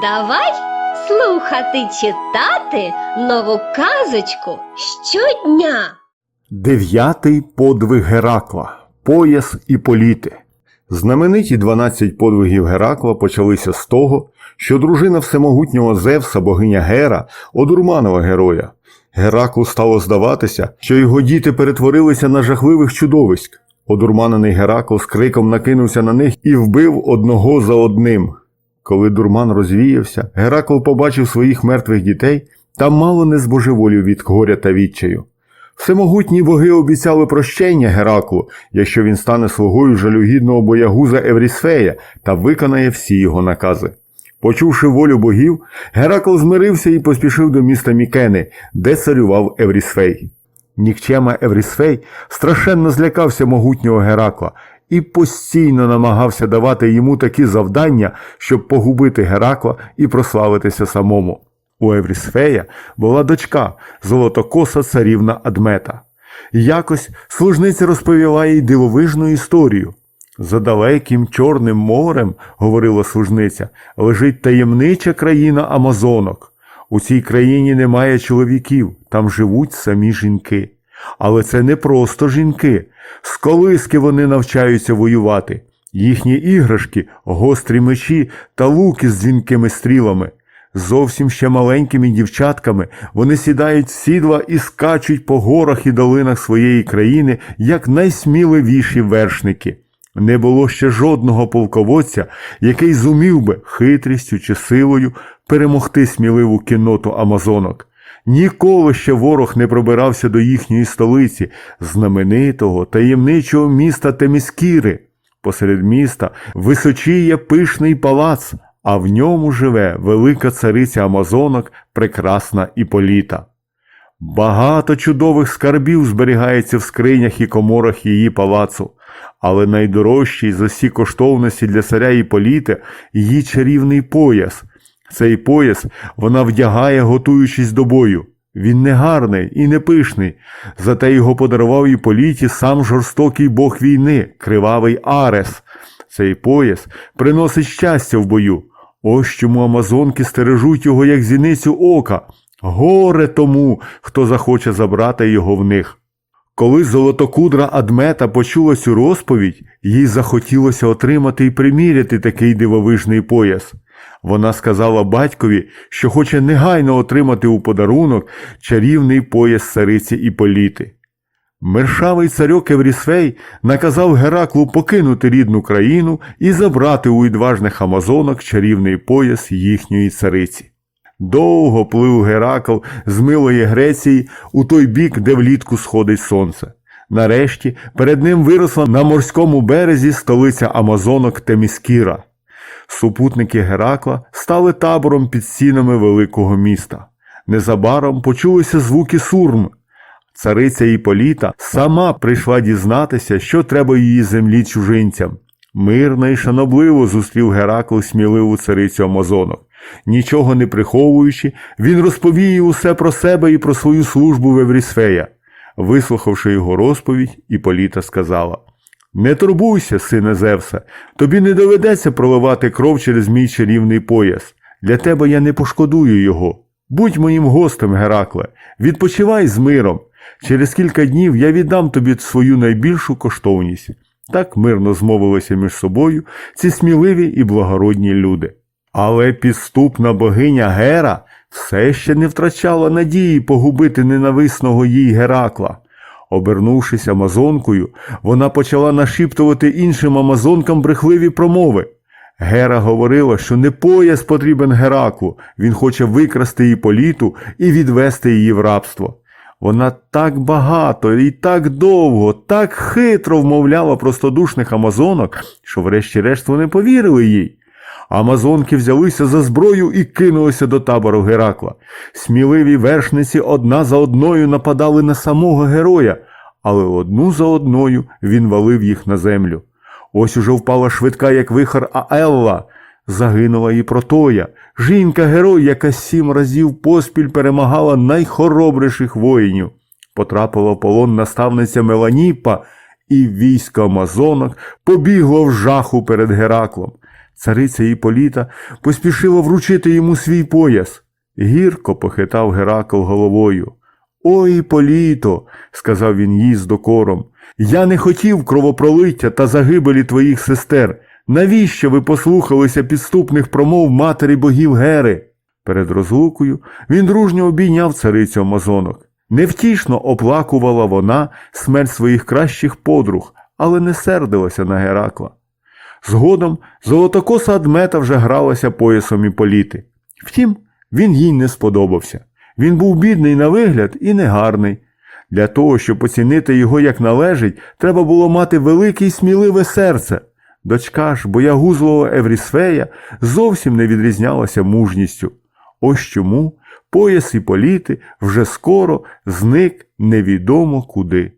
Давай слухати читати нову казочку щодня. Дев'ятий подвиг Геракла Пояс і політи. Знамениті 12 подвигів Геракла почалися з того, що дружина всемогутнього Зевса, богиня Гера, одурманила героя. Гераклу стало здаватися, що його діти перетворилися на жахливих чудовиськ. Одурманений Геракл з криком накинувся на них і вбив одного за одним. Коли дурман розвіявся, Геракл побачив своїх мертвих дітей та мало не збожеволів від горя та відчаю. Всемогутні боги обіцяли прощення Гераклу, якщо він стане слугою жалюгідного боягуза Еврісфея та виконає всі його накази. Почувши волю богів, Геракл змирився і поспішив до міста Мікени, де царював Еврісфей. Нікчема Еврісфей страшенно злякався могутнього Геракла і постійно намагався давати йому такі завдання, щоб погубити Геракла і прославитися самому. У Еврісфея була дочка, золотокоса царівна Адмета. Якось служниця розповіла їй дивовижну історію. За далеким Чорним морем, говорила служниця, лежить таємнича країна Амазонок. У цій країні немає чоловіків, там живуть самі жінки. Але це не просто жінки. З колиски вони навчаються воювати. Їхні іграшки, гострі мечі та луки з дзвінкими стрілами. Зовсім ще маленькими дівчатками вони сідають в сідла і скачуть по горах і долинах своєї країни, як найсміливіші вершники. Не було ще жодного полководця, який зумів би хитрістю чи силою перемогти сміливу кінноту амазонок. Ніколи ще ворог не пробирався до їхньої столиці, знаменитого таємничого міста Теміскіри. Посеред міста височіє пишний палац, а в ньому живе велика цариця Амазонок, прекрасна Іполіта. Багато чудових скарбів зберігається в скринях і коморах її палацу, але найдорожчий з усі коштовності для царя Іполіти її чарівний пояс. Цей пояс вона вдягає, готуючись до бою. Він не гарний і не пишний, зате його подарував Іполіті сам жорстокий бог війни, кривавий Арес. Цей пояс приносить щастя в бою. Ось чому амазонки стережуть його, як зіницю ока. Горе тому, хто захоче забрати його в них. Коли золотокудра Адмета почула цю розповідь, їй захотілося отримати і приміряти такий дивовижний пояс. Вона сказала батькові, що хоче негайно отримати у подарунок чарівний пояс цариці Іполіти. Мершавий царьок Еврісфей наказав Гераклу покинути рідну країну і забрати у відважних амазонок чарівний пояс їхньої цариці. Довго плив Геракл з милої Греції у той бік, де влітку сходить сонце. Нарешті перед ним виросла на морському березі столиця Амазонок Теміскіра. Супутники Геракла стали табором під стінами великого міста. Незабаром почулися звуки сурм. Цариця Іполіта сама прийшла дізнатися, що треба її землі чужинцям. Мирно і шанобливо зустрів Геракл сміливу царицю Амазонок. Нічого не приховуючи, він розповів усе про себе і про свою службу в Еврісфея. Вислухавши його розповідь, Іполіта сказала Не турбуйся, сине Зевса, тобі не доведеться проливати кров через мій чарівний пояс. Для тебе я не пошкодую його. Будь моїм гостем, Геракле, відпочивай з миром. Через кілька днів я віддам тобі свою найбільшу коштовність. Так мирно змовилися між собою ці сміливі і благородні люди. Але підступна богиня Гера все ще не втрачала надії погубити ненависного їй Геракла. Обернувшись амазонкою, вона почала нашіптувати іншим амазонкам брехливі промови. Гера говорила, що не пояс потрібен Гераклу, він хоче викрасти її політу і відвести її в рабство. Вона так багато і так довго, так хитро вмовляла простодушних амазонок, що врешті-решт вони повірили їй. Амазонки взялися за зброю і кинулися до табору Геракла. Сміливі вершниці одна за одною нападали на самого героя, але одну за одною він валив їх на землю. Ось уже впала швидка, як вихор Аелла. Загинула і Протоя, жінка-герой, яка сім разів поспіль перемагала найхоробріших воїнів. Потрапила в полон наставниця Меланіпа, і військо амазонок побігло в жаху перед Гераклом. Цариця Іполіта поспішила вручити йому свій пояс. Гірко похитав Геракл головою. Ой, Іполіто, сказав він їй з докором, я не хотів кровопролиття та загибелі твоїх сестер. Навіщо ви послухалися підступних промов матері богів Гери? Перед розлукою він дружньо обійняв царицю Амазонок. Невтішно оплакувала вона смерть своїх кращих подруг, але не сердилася на Геракла. Згодом золотокоса Адмета вже гралася поясом Іполіти. Втім, він їй не сподобався. Він був бідний на вигляд і негарний. Для того, щоб оцінити його як належить, треба було мати велике й сміливе серце. Дочка ж боягузлого Еврісфея зовсім не відрізнялася мужністю. Ось чому пояс Іполіти вже скоро зник невідомо куди.